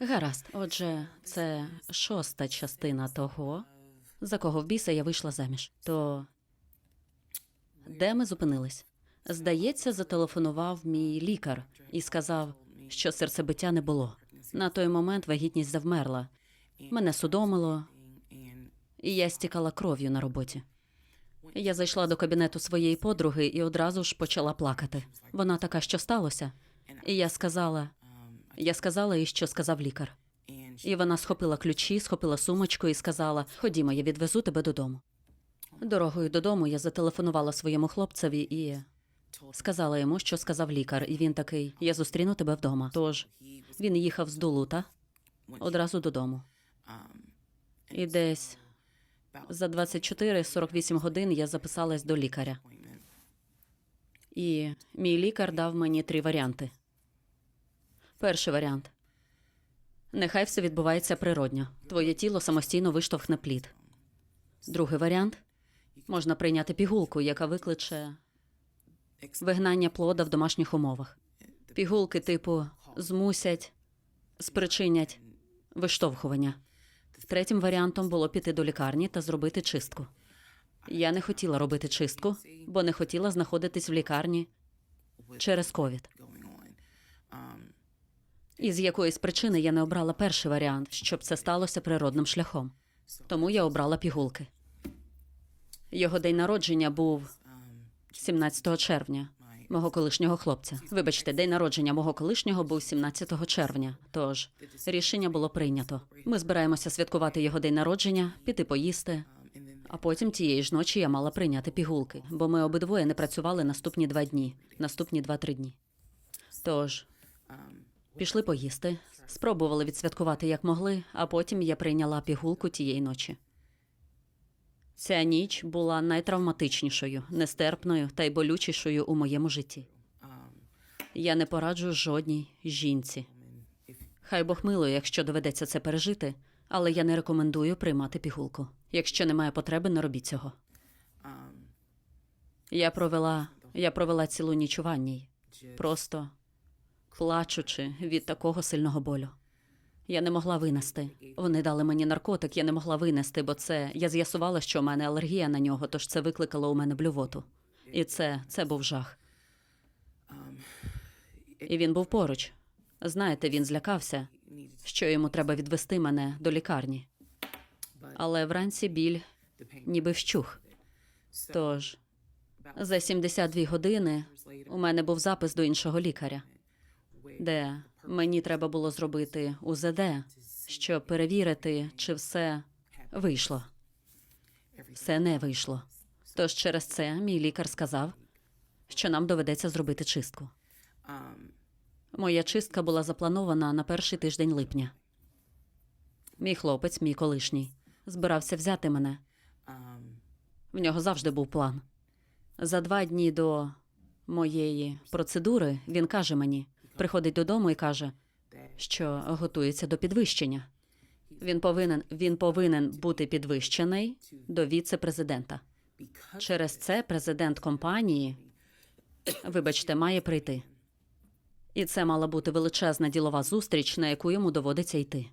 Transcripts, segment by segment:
Гаразд. Отже, це шоста частина того, за кого в біса я вийшла заміж. То де ми зупинились? Здається, зателефонував мій лікар і сказав, що серцебиття не було. На той момент вагітність завмерла. Мене судомило, і я стікала кров'ю на роботі. Я зайшла до кабінету своєї подруги і одразу ж почала плакати. Вона така, що сталося? І я сказала, я сказала їй, що сказав лікар. І вона схопила ключі, схопила сумочку і сказала: Ходімо, я відвезу тебе додому. Дорогою додому я зателефонувала своєму хлопцеві і сказала йому, що сказав лікар, і він такий: Я зустріну тебе вдома. Тож він їхав з Дулута одразу додому. І десь за 24-48 годин я записалась до лікаря. І мій лікар дав мені три варіанти. Перший варіант. Нехай все відбувається природньо. Твоє тіло самостійно виштовхне плід. Другий варіант можна прийняти пігулку, яка викличе вигнання плода в домашніх умовах. Пігулки, типу, змусять, спричинять виштовхування. Третім варіантом було піти до лікарні та зробити чистку. Я не хотіла робити чистку, бо не хотіла знаходитись в лікарні через ковід. І з якоїсь причини я не обрала перший варіант, щоб це сталося природним шляхом. Тому я обрала пігулки. Його день народження був 17 червня, мого колишнього хлопця. Вибачте, день народження мого колишнього був 17 червня. Тож рішення було прийнято. Ми збираємося святкувати його день народження, піти поїсти. А потім тієї ж ночі я мала прийняти пігулки, бо ми обидвоє не працювали наступні два дні, наступні два-три дні. Тож Пішли поїсти, спробували відсвяткувати як могли, а потім я прийняла пігулку тієї ночі. Ця ніч була найтравматичнішою, нестерпною та й болючішою у моєму житті. Я не пораджу жодній жінці. Хай Бог милує, якщо доведеться це пережити, але я не рекомендую приймати пігулку. Якщо немає потреби, не робіть цього. Я провела, я провела цілу ніч у ванній, просто плачучи від такого сильного болю. Я не могла винести. Вони дали мені наркотик, я не могла винести, бо це я з'ясувала, що в мене алергія на нього, тож це викликало у мене блювоту. І це, це був жах. І він був поруч. Знаєте, він злякався, що йому треба відвести мене до лікарні. Але вранці біль ніби вщух. Тож за 72 години у мене був запис до іншого лікаря, де мені треба було зробити УЗД, щоб перевірити, чи все вийшло. Все не вийшло. Тож через це мій лікар сказав, що нам доведеться зробити чистку. Моя чистка була запланована на перший тиждень липня. Мій хлопець, мій колишній, збирався взяти мене. В нього завжди був план. За два дні до моєї процедури він каже мені, приходить додому і каже, що готується до підвищення. Він повинен, він повинен бути підвищений до віце-президента. Через це президент компанії, вибачте, має прийти. І це мала бути величезна ділова зустріч, на яку йому доводиться йти.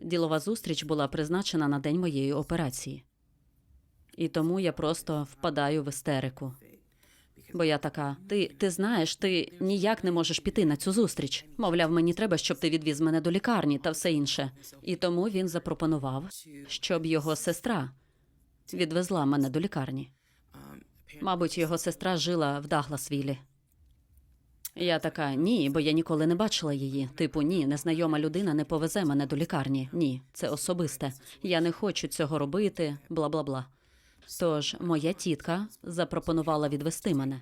Ділова зустріч була призначена на день моєї операції. І тому я просто впадаю в істерику. Бо я така: ти, ти знаєш, ти ніяк не можеш піти на цю зустріч. Мовляв, мені треба, щоб ти відвіз мене до лікарні та все інше. І тому він запропонував, щоб його сестра відвезла мене до лікарні. Мабуть, його сестра жила в Дагласвілі. Я така ні, бо я ніколи не бачила її. Типу, ні, незнайома людина не повезе мене до лікарні. Ні, це особисте. Я не хочу цього робити, бла бла бла. Тож моя тітка запропонувала відвести мене.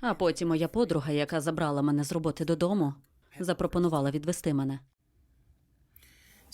А потім моя подруга, яка забрала мене з роботи додому, запропонувала відвести мене.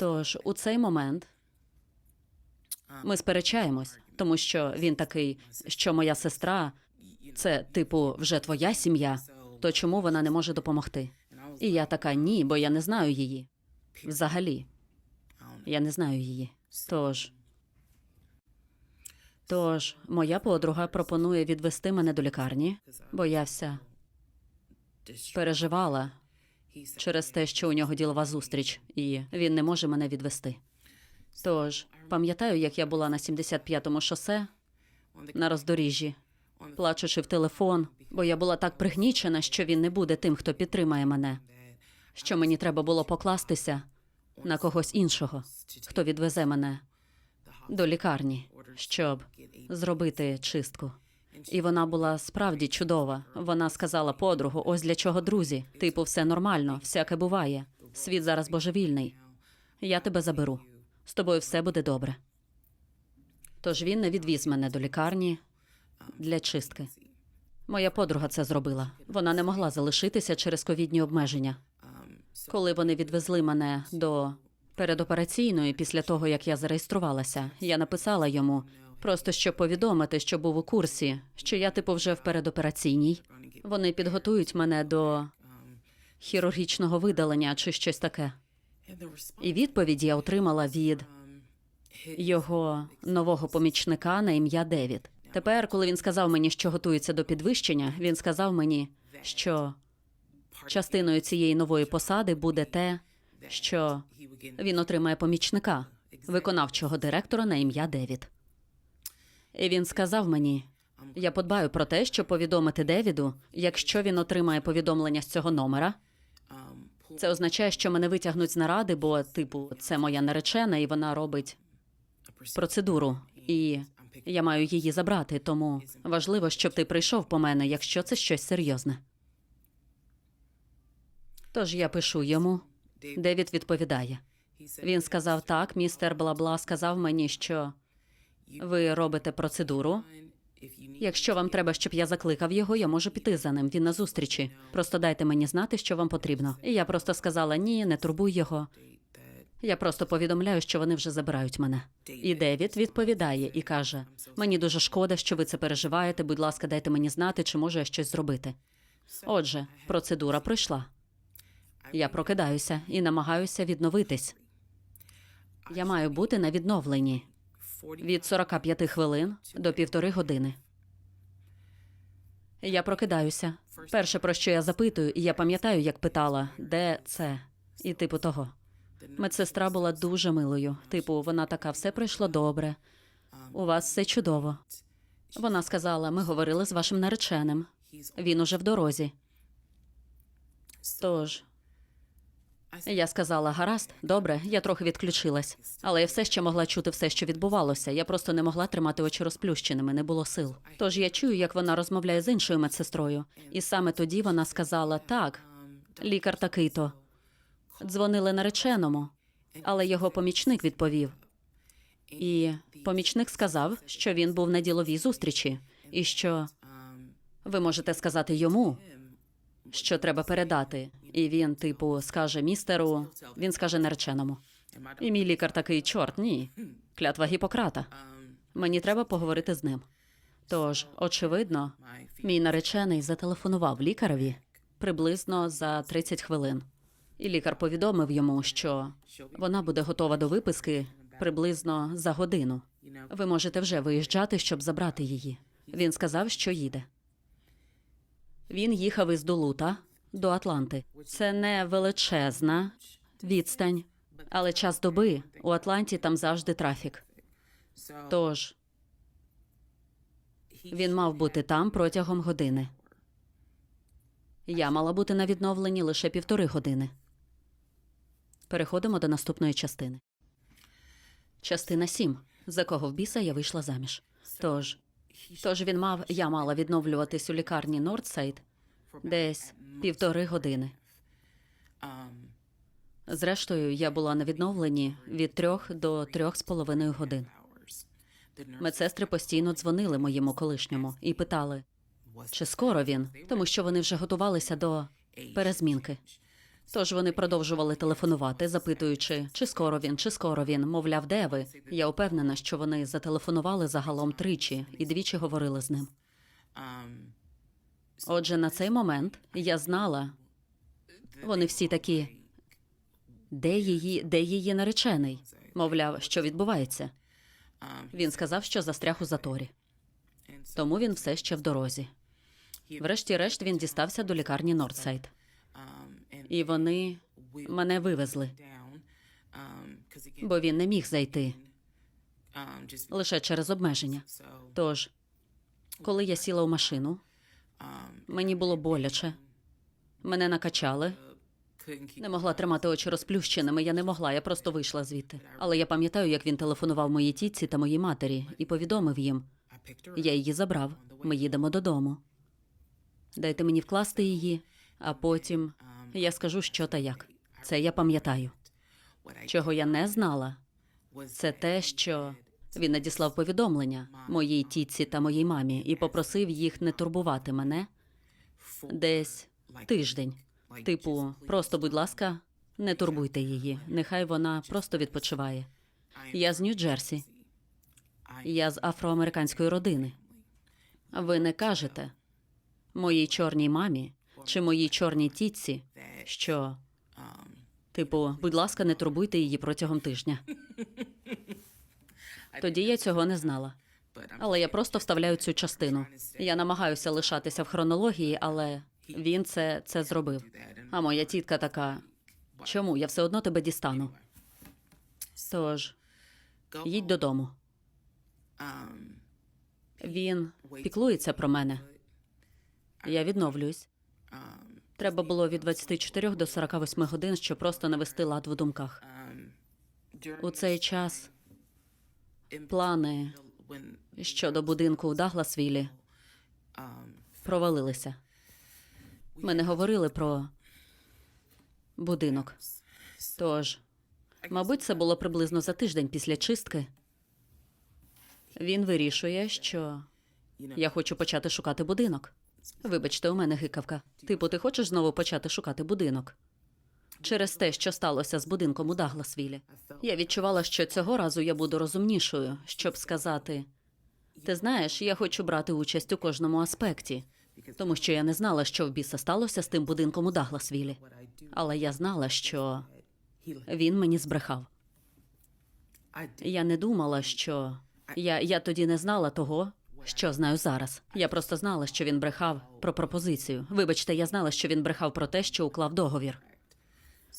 Тож у цей момент ми сперечаємось, тому що він такий, що моя сестра це, типу, вже твоя сім'я, то чому вона не може допомогти? І я така ні, бо я не знаю її. Взагалі, я не знаю її. Тож. Тож, моя подруга пропонує відвести мене до лікарні, бо я вся переживала через те, що у нього ділова зустріч, і він не може мене відвести. Тож, пам'ятаю, як я була на 75-му шосе на роздоріжжі, плачучи в телефон, бо я була так пригнічена, що він не буде тим, хто підтримає мене. Що мені треба було покластися на когось іншого, хто відвезе мене до лікарні, щоб зробити чистку. І вона була справді чудова. Вона сказала подругу: ось для чого друзі. Типу, все нормально, всяке буває. Світ зараз божевільний. Я тебе заберу. З тобою все буде добре. Тож він не відвіз мене до лікарні для чистки. Моя подруга це зробила. Вона не могла залишитися через ковідні обмеження. Коли вони відвезли мене до передопераційної після того, як я зареєструвалася, я написала йому просто щоб повідомити, що був у курсі, що я типу вже в передопераційній. Вони підготують мене до хірургічного видалення чи щось таке. І відповідь я отримала від його нового помічника на ім'я Девід. Тепер, коли він сказав мені, що готується до підвищення, він сказав мені, що частиною цієї нової посади буде те, що він отримає помічника, виконавчого директора на ім'я Девід. І він сказав мені: я подбаю про те, щоб повідомити Девіду, якщо він отримає повідомлення з цього номера. Це означає, що мене витягнуть з наради, бо, типу, це моя наречена, і вона робить процедуру, і я маю її забрати. Тому важливо, щоб ти прийшов по мене, якщо це щось серйозне. Тож я пишу йому. Девід відповідає. Він сказав: так, містер Бла-Бла сказав мені, що ви робите процедуру. Якщо вам треба, щоб я закликав його, я можу піти за ним. Він на зустрічі. Просто дайте мені знати, що вам потрібно. І я просто сказала: ні, не турбуй його. Я просто повідомляю, що вони вже забирають мене. І Девід відповідає і каже: Мені дуже шкода, що ви це переживаєте. Будь ласка, дайте мені знати, чи можу я щось зробити. Отже, процедура пройшла. Я прокидаюся і намагаюся відновитись. Я маю бути на відновленні від 45 хвилин до півтори години. Я прокидаюся. Перше, про що я запитую, і я пам'ятаю, як питала, де це, і типу того. Медсестра була дуже милою. Типу, вона така, все пройшло добре. У вас все чудово. Вона сказала: ми говорили з вашим нареченим. Він уже в дорозі. Тож, я сказала, гаразд, добре, я трохи відключилась, але я все ще могла чути все, що відбувалося. Я просто не могла тримати очі розплющеними, не було сил. Тож я чую, як вона розмовляє з іншою медсестрою, і саме тоді вона сказала: так, лікар такий то. Дзвонили нареченому, але його помічник відповів. І помічник сказав, що він був на діловій зустрічі, і що ви можете сказати йому, що треба передати. І він, типу, скаже містеру, він скаже нареченому. І мій лікар такий, чорт, ні. Клятва Гіппократа. Мені треба поговорити з ним. Тож, очевидно, мій наречений зателефонував лікареві приблизно за 30 хвилин. І лікар повідомив йому, що вона буде готова до виписки приблизно за годину. Ви можете вже виїжджати, щоб забрати її. Він сказав, що їде. Він їхав із Дулута до Атланти. Це не величезна відстань, але час доби у Атланті там завжди трафік. Тож він мав бути там протягом години. Я мала бути на відновленні лише півтори години. Переходимо до наступної частини. Частина 7. За кого в біса я вийшла заміж. Тож, тож він мав, я мала відновлюватись у лікарні Нордсайд десь півтори години. Зрештою, я була на відновленні від трьох до трьох з половиною годин. Медсестри постійно дзвонили моєму колишньому і питали, чи скоро він, тому що вони вже готувалися до перезмінки. Тож вони продовжували телефонувати, запитуючи, чи скоро він, чи скоро він, мовляв, де ви. Я упевнена, що вони зателефонували загалом тричі і двічі говорили з ним. Отже, на цей момент я знала, вони всі такі, де її, де її наречений? Мовляв, що відбувається. Він сказав, що застряг у заторі, тому він все ще в дорозі. Врешті-решт він дістався до лікарні Нордсайд. І вони мене вивезли, бо він не міг зайти лише через обмеження. Тож, коли я сіла у машину, мені було боляче. Мене накачали. Не могла тримати очі розплющеними. Я не могла, я просто вийшла звідти. Але я пам'ятаю, як він телефонував моїй тітці та моїй матері і повідомив їм. Я її забрав. Ми їдемо додому. Дайте мені вкласти її, а потім я скажу, що та як. Це я пам'ятаю. Чого я не знала, це те, що він надіслав повідомлення моїй тітці та моїй мамі і попросив їх не турбувати мене десь тиждень. Типу, просто, будь ласка, не турбуйте її. Нехай вона просто відпочиває. Я з Нью-Джерсі. Я з афроамериканської родини. Ви не кажете моїй чорній мамі чи моїй чорній тітці, що, типу, будь ласка, не турбуйте її протягом тижня. Тоді я цього не знала. Але я просто вставляю цю частину. Я намагаюся лишатися в хронології, але він це, це зробив. А моя тітка така: чому? Я все одно тебе дістану. Тож, їдь додому. Він піклується про мене. Я відновлююсь. Треба було від 24 до 48 годин, щоб просто навести лад в думках. У цей час плани щодо будинку у Дагласвілі провалилися. Ми не говорили про будинок. Тож, мабуть, це було приблизно за тиждень після чистки. Він вирішує, що я хочу почати шукати будинок. Вибачте, у мене гикавка. Типу, ти хочеш знову почати шукати будинок? Через те, що сталося з будинком у Дагласвілі. Я відчувала, що цього разу я буду розумнішою, щоб сказати: ти знаєш, я хочу брати участь у кожному аспекті, тому що я не знала, що в біса сталося з тим будинком у Дагласвілі. Але я знала, що він мені збрехав. Я не думала, що я, я тоді не знала того, що знаю зараз. Я просто знала, що він брехав про пропозицію. Вибачте, я знала, що він брехав про те, що уклав договір.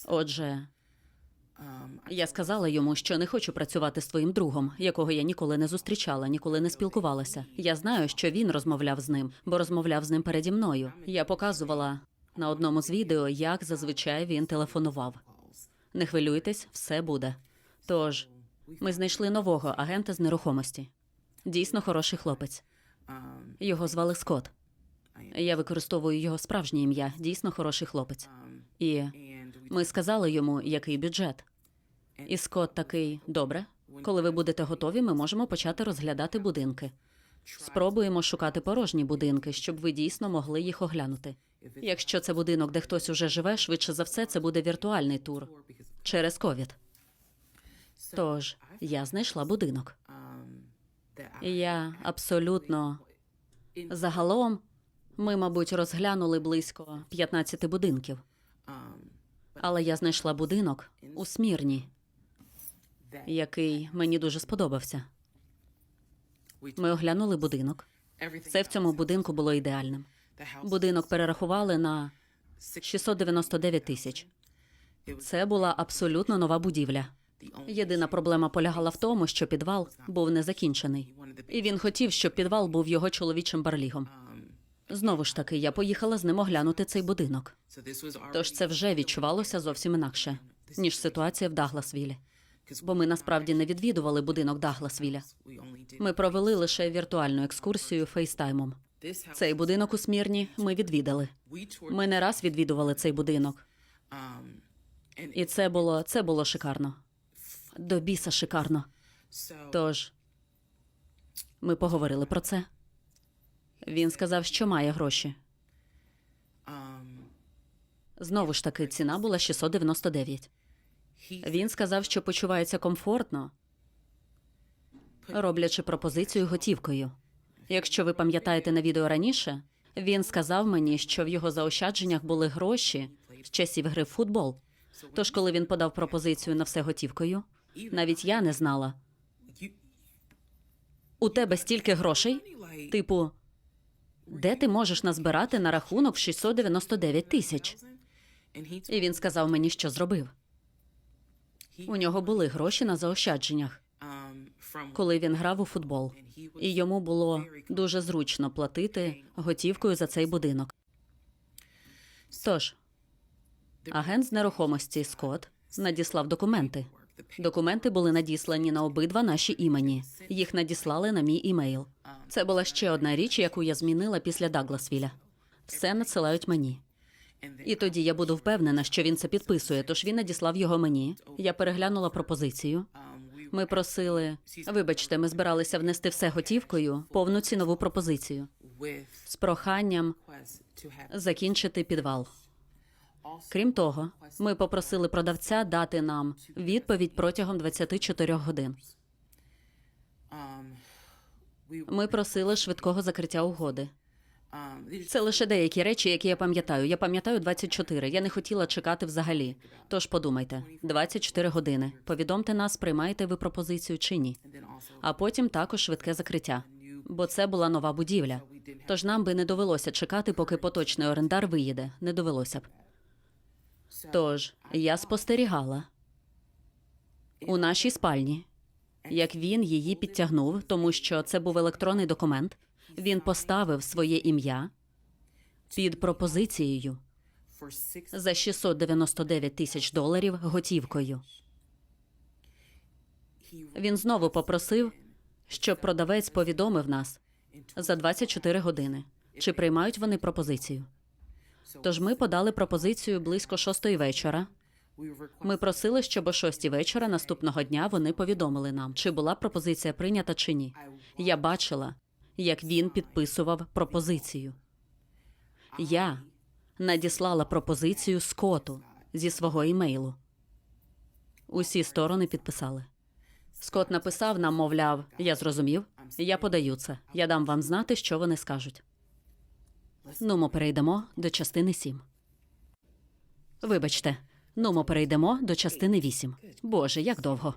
Отже, я сказала йому, що не хочу працювати з твоїм другом, якого я ніколи не зустрічала, ніколи не спілкувалася. Я знаю, що він розмовляв з ним, бо розмовляв з ним переді мною. Я показувала на одному з відео, як зазвичай він телефонував. Не хвилюйтесь, все буде. Тож, ми знайшли нового агента з нерухомості. Дійсно хороший хлопець. Його звали Скот. Я використовую його справжнє ім'я. Дійсно хороший хлопець. І ми сказали йому, який бюджет. І Скот такий: добре, коли ви будете готові, ми можемо почати розглядати будинки. Спробуємо шукати порожні будинки, щоб ви дійсно могли їх оглянути. Якщо це будинок, де хтось уже живе, швидше за все, це буде віртуальний тур через ковід. Тож я знайшла будинок. І я абсолютно загалом ми, мабуть, розглянули близько 15 будинків. Але я знайшла будинок у Смірні, який мені дуже сподобався. Ми оглянули будинок. Все в цьому будинку було ідеальним. Будинок перерахували на 699 тисяч. Це була абсолютно нова будівля. Єдина проблема полягала в тому, що підвал був незакінчений, і він хотів, щоб підвал був його чоловічим барлігом. Знову ж таки, я поїхала з ним оглянути цей будинок. Тож це вже відчувалося зовсім інакше, ніж ситуація в Дагласвілі. Бо ми насправді не відвідували будинок Дагласвіля. Ми провели лише віртуальну екскурсію фейстаймом. Цей будинок у Смірні ми відвідали. Ми не раз відвідували цей будинок, і це було це було шикарно. До біса шикарно. Тож ми поговорили про це. Він сказав, що має гроші. Знову ж таки, ціна була 699. Він сказав, що почувається комфортно, роблячи пропозицію готівкою. Якщо ви пам'ятаєте на відео раніше, він сказав мені, що в його заощадженнях були гроші з часів гри в футбол. Тож, коли він подав пропозицію на все готівкою, навіть я не знала. У тебе стільки грошей? Типу, де ти можеш назбирати на рахунок 699 тисяч? І він сказав мені, що зробив. У нього були гроші на заощадженнях, коли він грав у футбол, і йому було дуже зручно платити готівкою за цей будинок. Тож, агент з нерухомості Скотт надіслав документи. Документи були надіслані на обидва наші імені. Їх надіслали на мій імейл. Це була ще одна річ, яку я змінила після Дагласвіля. Все надсилають мені. І тоді я буду впевнена, що він це підписує. Тож він надіслав його мені. Я переглянула пропозицію. Ми просили, вибачте, ми збиралися внести все готівкою, повну цінову пропозицію з проханням закінчити підвал. Крім того, ми попросили продавця дати нам відповідь протягом 24 годин. Ми просили швидкого закриття угоди. Це лише деякі речі, які я пам'ятаю. Я пам'ятаю 24. Я не хотіла чекати взагалі. Тож подумайте, 24 години. Повідомте нас, приймаєте ви пропозицію чи ні. А потім також швидке закриття. Бо це була нова будівля. Тож нам би не довелося чекати, поки поточний орендар виїде. Не довелося б. Тож я спостерігала у нашій спальні, як він її підтягнув, тому що це був електронний документ. Він поставив своє ім'я під пропозицією за 699 тисяч доларів готівкою. Він знову попросив, щоб продавець повідомив нас за 24 години, чи приймають вони пропозицію. Тож ми подали пропозицію близько шостої вечора. Ми просили, щоб о шостій вечора наступного дня вони повідомили нам, чи була пропозиція прийнята чи ні. Я бачила, як він підписував пропозицію. Я надіслала пропозицію Скоту зі свого імейлу. Усі сторони підписали. Скот написав нам, мовляв, я зрозумів, я подаю це. Я дам вам знати, що вони скажуть. Ну, ми перейдемо до частини 7. Вибачте, ну, ми перейдемо до частини 8. Боже, як довго.